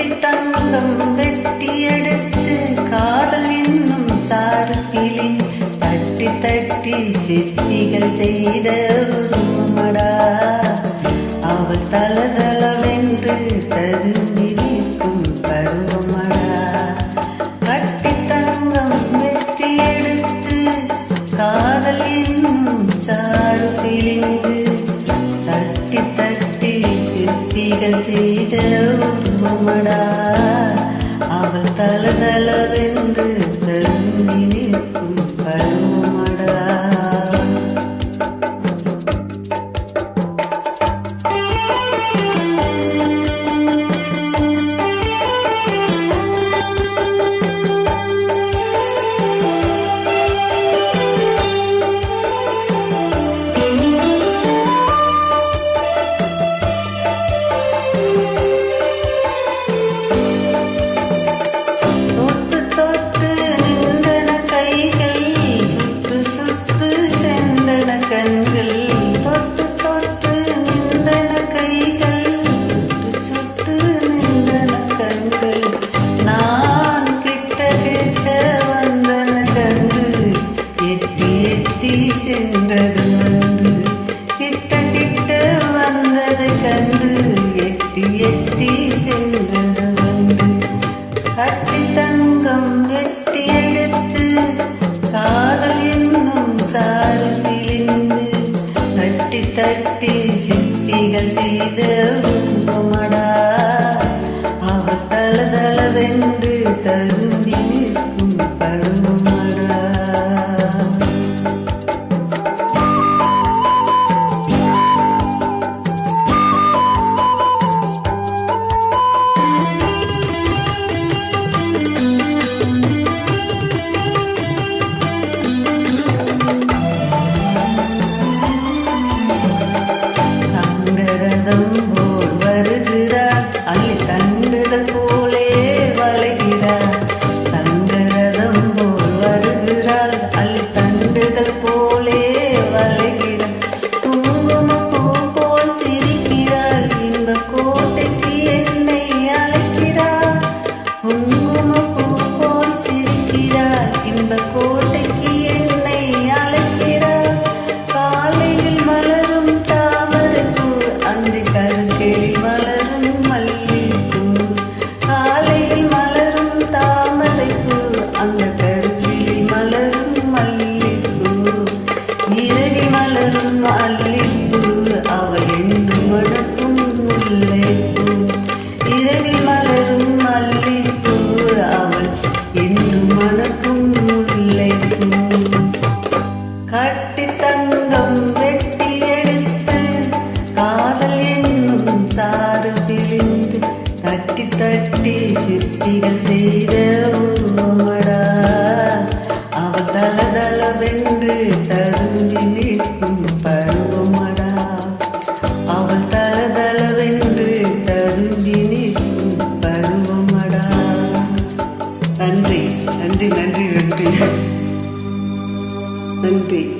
கட்டி தங்கம் வெட்டி எடுத்து காதல் என்னும் சார்பிலின் தட்டி தட்டி சித்திகள் செய்த உருமடா அவள் தலதல அம்மடா அவள் தல தலவென்று கண்கள் தொட்டு தொட்டு நின்றன கைகள். சுட்டு சுட்டு நின்றன கண்கள். நான் கிட்ட கிட்ட வந்தன கண்டு. எட்டி எட்டி சென்றது வந்து. கிட்ட கிட்ட வந்தது கண்டு. எட்டி எட்டி சென்றது கட்டி சித்திகள் செய்த உருவமடா அவன் தள தளவென்று தடுங்கி நிற்கும் பருவமடா. அவள் தள தளவென்று தடுங்கி நிற்கும் பருவமடா. நன்றி நன்றி நன்றி நன்றி. நன்றி.